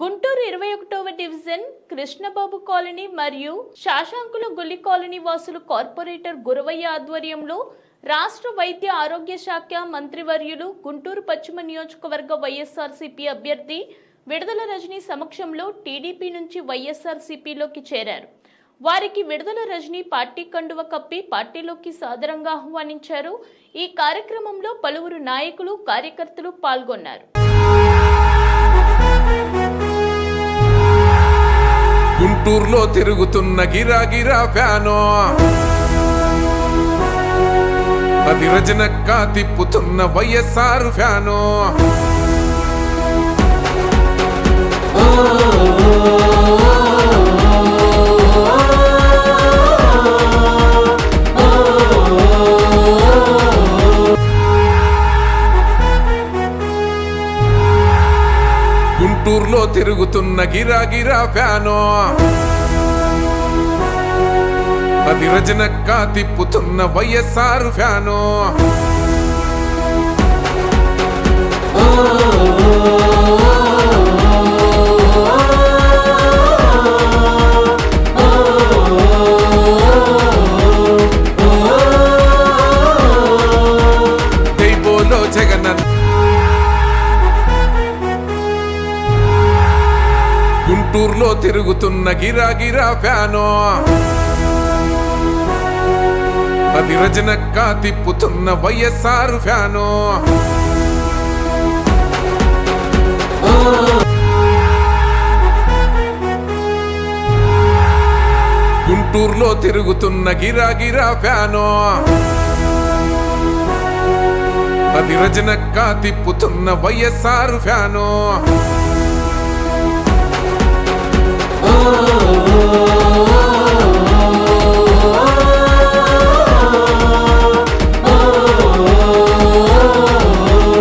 గుంటూరు ఇరవై ఒకటవ division Krishnababu colony మరియు శాశాంకుల గుల్లి కాలనీ వాసులు కార్పొరేటర్ గురవయ్య ఆధ్వర్యంలో రాష్ట్ర వైద్య ఆరోగ్య శాఖ మంత్రివర్యులు గుంటూరు పశ్చిమ నియోజకవర్గ వైఎస్ఆర్సీపీ అభ్యర్థి విడుదల రజనీ సమక్షంలో టీడీపీ నుంచి వైఎస్ఆర్సీపీలోకి చేరారు. వారికి విడుదల రజనీ పార్టీ కండువ కప్పి పార్టీలోకి సాదరంగా ఆహ్వానించారు. ఈ కార్యక్రమంలో పలువురు నాయకులు కార్యకర్తలు పాల్గొన్నారు. గుంటూరులో తిరుగుతున్న గిరాగిరా ఫ్యానో. అది రజనక్క తిప్పుతున్న వైఎస్ఆర్ ఫ్యానో. గుంటూరులో తిరుగుతున్న గిరా గిరా ఫ్యానో. అది రజనక్క తిప్పుతున్న వైఎస్ఆర్ ఫ్యానో. గుంటూరులో తిరుగుతున్న గిరా గిరా ఫ్యానో అది రజనక్క తిప్పుతున్న వైఎస్ఆర్ ఫ్యానో. గుంటూరులో తిరుగుతున్న గిరా గీరావ్ అది రజనక్క తిప్పుతున్న వైఎస్ఆర్ ఫ్యానో.